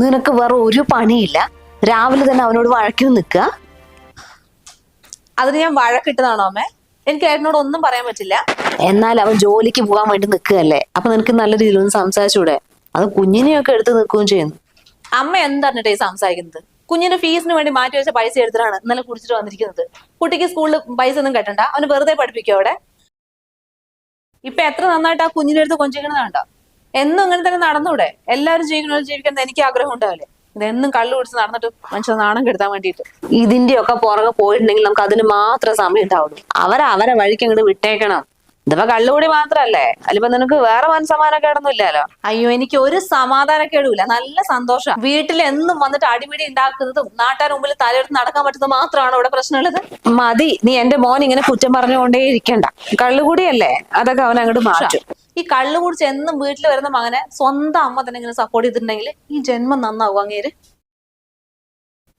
നിനക്ക് വേറെ ഒരു പണിയില്ല. രാവിലെ തന്നെ അവനോട് വഴക്കിന് നിൽക്കുക. അതിന് ഞാൻ വഴക്കിട്ടതാണോ അമ്മേ? എനിക്ക് ഏട്ടനോട് ഒന്നും പറയാൻ പറ്റില്ല. എന്നാൽ അവൻ ജോലിക്ക് പോകാൻ വേണ്ടി നിൽക്കുകയല്ലേ? അപ്പൊ നിനക്ക് നല്ല രീതിയിലൊന്ന് സംസാരിച്ചൂടെ? അത് കുഞ്ഞിനെയൊക്കെ എടുത്ത് നിൽക്കുകയും ചെയ്യുന്നു. അമ്മ എന്തറിഞ്ഞിട്ടേ ഈ സംസാരിക്കുന്നത്? കുഞ്ഞിന്റെ ഫീസിന് വേണ്ടി മാറ്റി വെച്ച പൈസ എടുത്തിട്ടാണ് ഇന്നലെ കുടിച്ചിട്ട് വന്നിരിക്കുന്നത്. കുട്ടിക്ക് സ്കൂളിൽ പൈസ ഒന്നും കെട്ടണ്ട. അവന് വെറുതെ പഠിപ്പിക്കോ അവിടെ? ഇപ്പൊ എത്ര നന്നായിട്ട് ആ കുഞ്ഞിന്റെ അടുത്ത് കൊഞ്ചിക്കണതാണ്ടോ എന്നും അങ്ങനെ തന്നെ നടന്നൂടെ? എല്ലാവരും ജീവിക്കണ ജീവിക്കാൻ എനിക്ക് ആഗ്രഹം ഉണ്ടാവില്ലേ? ഇതെന്നും കള്ളു കുടിച്ച് നടന്നിട്ട് മനുഷ്യൻ നാണം കെടുത്താൻ വേണ്ടിയിട്ട്. ഇതിന്റെയൊക്കെ പുറകെ പോയിട്ടുണ്ടെങ്കിൽ നമുക്ക് അതിന് മാത്രം സമയം ഉണ്ടാവുള്ളൂ. അവരെ അവരെ വഴിക്ക് അങ്ങോട്ട് വിട്ടേക്കണം. ഇതിപ്പോ കള്ളുകൂടി മാത്രല്ലേ? അതിലിപ്പോ നിനക്ക് വേറെ മനസ്സമാനക്കേടൊന്നും ഇല്ലല്ലോ അയ്യോ എനിക്ക് ഒരു സമാധാനക്കേടുമില്ല നല്ല സന്തോഷം. വീട്ടിൽ എന്നും വന്നിട്ട് അടിപിടി ഉണ്ടാക്കുന്നതും നാട്ടുകാർ മുമ്പിൽ തലയെടുത്ത് നടക്കാൻ പറ്റുന്നത് മാത്രമാണ് ഇവിടെ പ്രശ്നമുള്ളത്? മതി. നീ എന്റെ മോൻ ഇങ്ങനെ കുറ്റം പറഞ്ഞുകൊണ്ടേ ഇരിക്കണ്ട കള്ളുകൂടിയല്ലേ അതൊക്കെ അവൻ അങ്ങോട്ട് മാറ്റും. ഈ കള്ളു കുടിച്ച് എന്നും വീട്ടിൽ വരുന്ന മകനെ സ്വന്തം അമ്മ തന്നെ ഇങ്ങനെ സപ്പോർട്ട് ചെയ്തിട്ടുണ്ടെങ്കിൽ ഈ ജന്മം നന്നാവും അങ്ങേര്.